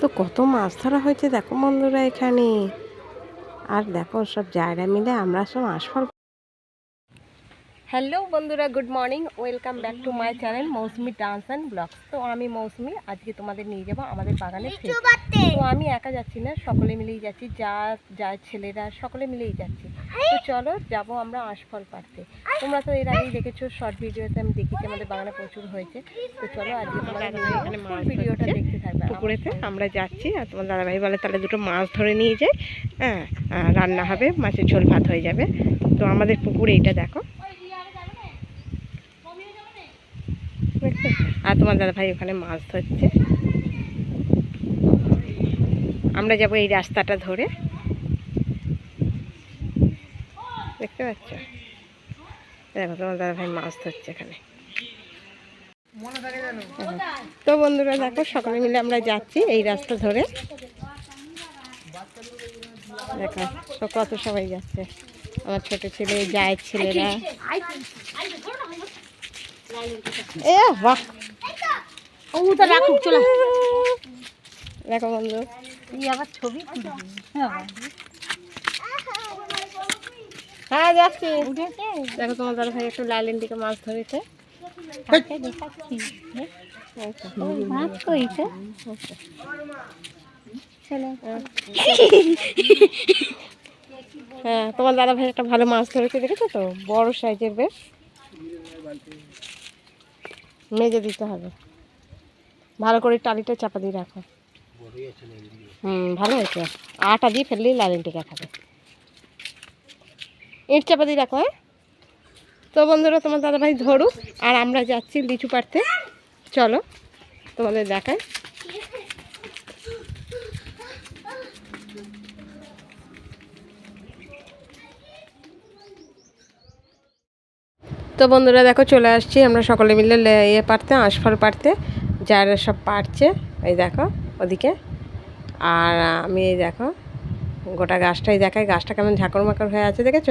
তো কত মাছ ধরা হয়েছে দেখো বন্ধুরা এখানে। আর দেখো সব জায়গা মিলে আমরা সব আশফল হ্যালো বন্ধুরা good morning welcome back to my channel Mousumi dance and vlogs. তো আমি মৌসুমি আজকে তোমাদের নিয়ে যাব আমাদের বাগানে। তো আমি একা যাচ্ছি না সকলে মিলেই যাচ্ছি যা যা ছেলেরা সকলে মিলেই যাচ্ছি। তো চলো যাব আমরা আশফল পাড়তে। তোমরা তো এর আগেই দেখেছ শর্ট ভিডিওতে আমি দেখেছি আমাদের বাগানে প্রচুর হয়েছে। তো চলো আজকে তোমাদের ভিডিওটা দেখতে থাকবে পুকুরেতে আমরা যাচ্ছি আর তোমার দাদাভাই বলে তাহলে দুটো মাছ ধরে নিয়ে যাই হ্যাঁ রান্না হবে মাছের ঝোল ভাত হয়ে যাবে। তো আমাদের পুকুরে এইটা দেখো দেখছ? আর তোমার দাদা ভাই ওখানে মাছ ধরছে। আমরা যাব এই রাস্তাটা ধরে। দেখতে পাচ্ছ? দেখো, তোমার দাদা ভাই মাছ ধরছে এখানে। তো বন্ধুরা, দেখো, সকলে মিলে আমরা যাচ্ছি এই রাস্তা ধরে। দেখো কত সবাই যাচ্ছে। আমার ছোট ছেলে যায় ছেলেরা। এ ওটা রাখুক চলে। দেখো বন্ধু। তুই আবার ছবি হ্যাঁ। যাচ্ছি। দেখো তোমার দাদা ভাই একটু লাইলেন দিকে মাছ ধরেছে। মাছ কইছে। হ্যাঁ তোমার দাদা ভাই একটা ভালো মাছ ধরেছে দেখেছ তো? বড় সাইজের বেশ। মেজে দিতে হবে। ভালো করে টালিটা চাপা দিয়ে রাখো। হুম, ভালো হয়েছে। আটা দিয়ে ফেললেই লাইন টিকা খাবে ইট চাপা দিয়ে রাখো হ্যাঁ? তো বন্ধুরা, তোমার দাদা ভাই ধরুক, আর আমরা যাচ্ছি লিচু পাড়তে। চলো, তোমাদের দেখায় তো বন্ধুরা, দেখো চলে আসছি আমরা সকলে মিলে ইয়ে পারতে আঁশফল পারতে যারা সব পারছে এই দেখো ওদিকে। আর আমি এই দেখো গোটা গাছটাই দেখাই। গাছটা কেমন ঝাঁকর মাকড় হয়ে আছে দেখেছ?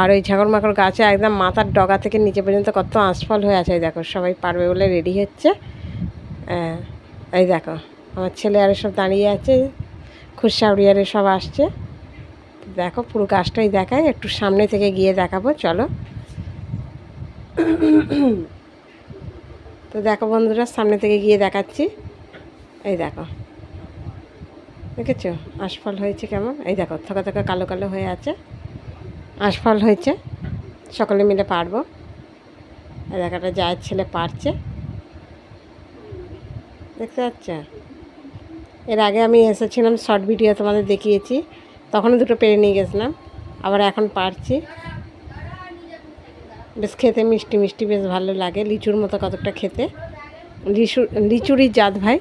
আর ওই ঝাঁকর মাকড় গাছে একদম মাথার ডগা থেকে নিচে পর্যন্ত কত আঁশফল হয়ে আছে এই দেখো। সবাই পারবে বলে রেডি হচ্ছে। হ্যাঁ, এই দেখো আমার ছেলে আর সব দাঁড়িয়ে আছে। খুশাউরিয়ারে সব আসছে। দেখো পুরো গাছটাই দেখায় একটু সামনে থেকে গিয়ে দেখাবো চলো। তো দেখো বন্ধুরা, সামনে থেকে গিয়ে দেখাচ্ছি। এই দেখো। দেখেছ? আশফল হয়েছে কেমন? এই দেখো, থকা থকা কালো কালো হয়ে আছে। আশফল হয়েছে। সকলে মিলে পারব। এই দেখো, একটা জায়ের ছেলে পারছে। দেখতে পাচ্ছ? এর আগে আমি এসেছিলাম, শর্ট ভিডিও তোমাদের দেখিয়েছি। তখনও দুটো পেরে নিয়ে গেছিলাম। আবার এখন পারছি। বেশ খেতে মিষ্টি মিষ্টি, বেশ ভালো লাগে। লিচুর মতো কতটা খেতে। লিচু, লিচুরই জাত ভাই।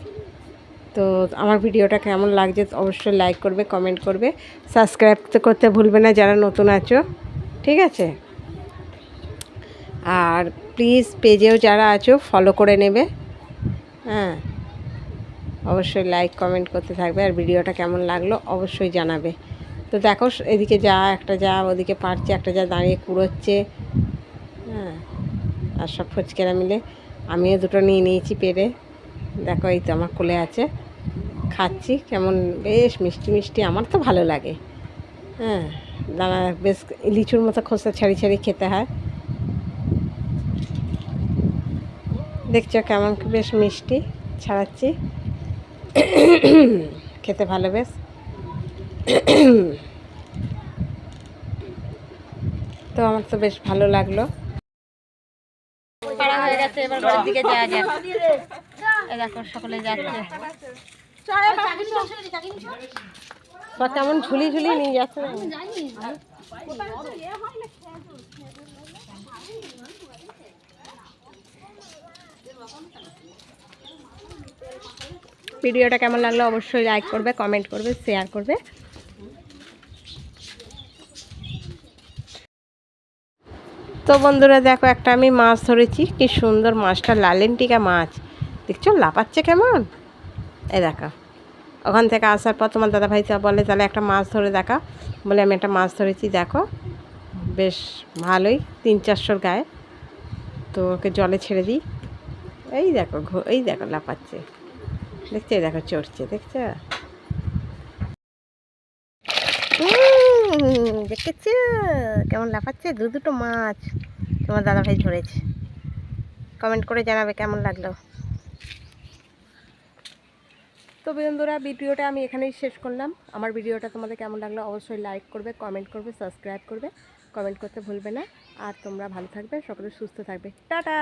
তো আমার ভিডিওটা কেমন লাগছে অবশ্যই লাইক করবে কমেন্ট করবে। সাবস্ক্রাইব তো করতে ভুলবে না, যারা নতুন আছো। ঠিক আছে? আর প্লিজ পেজেও যারা আছো ফলো করে নেবে। হ্যাঁ। অবশ্যই লাইক কমেন্ট করতে থাকবে। আর ভিডিওটা কেমন লাগল অবশ্যই জানাবে। তো দেখো, এদিকে যা, একটা যা, ওদিকে পারছে, একটা যা দাঁড়িয়ে কুড়োচ্ছে। আর সব ফুচকেরা মিলে আমিও দুটো নিয়ে নিয়েছি পেরে। দেখো, এই তো আমার কোলে আছে। খাচ্ছি, কেমন বেশ মিষ্টি মিষ্টি, আমার তো ভালো লাগে। হ্যাঁ দানা বেশ লিচুর মতো খোসা ছাড়ি ছাড়ি খেতে হয়। দেখছ কেমন বেশ মিষ্টি, ছাড়াচ্ছি। খেতে ভালো বেশ। তো আমার তো বেশ ভালো লাগল। গেছে এবার ঘরের দিকে যাওয়া যাক। দেখো, সকলে যাচ্ছে। কেমন ঝুলি ঝুলি নিয়ে যাচ্ছে। ভিডিওটা কেমন লাগল অবশ্যই লাইক করবে কমেন্ট করবে শেয়ার করবে। তো বন্ধুরা দেখো, একটা আমি মাছ ধরেছি। কি সুন্দর মাছটা, লালেন্টিকা মাছ। দেখছ লাপাচ্ছে কেমন? এই দেখো, ওখান থেকে আসার পর তোমার দাদা ভাই বলে, তাহলে একটা মাছ ধরে দেখা। বলে, আমি একটা মাছ ধরেছি, দেখো। বেশ ভালোই, তিন চারশোর গায়ে। তো ওকে জলে ছেড়ে দিই। এই দেখো এই দেখো লাপাচ্ছে দেখছে দেখো, চড়ছে, দেখছ? দেখেছ? কেমন লাফাচ্ছে? দু দুটো মাছ তোমার দাদাভাই ধরেছে। কমেন্ট করে জানাবে কেমন লাগল। তো বন্ধুরা, ভিডিওটা আমি এখানেই শেষ করলাম। আমার ভিডিওটা তোমাদের কেমন লাগল অবশ্যই লাইক করবে কমেন্ট করবে সাবস্ক্রাইব করবে কমেন্ট করতে ভুলবে না। আর তোমরা ভালো থাকবে, সকলে সুস্থ থাকবে। টাটা!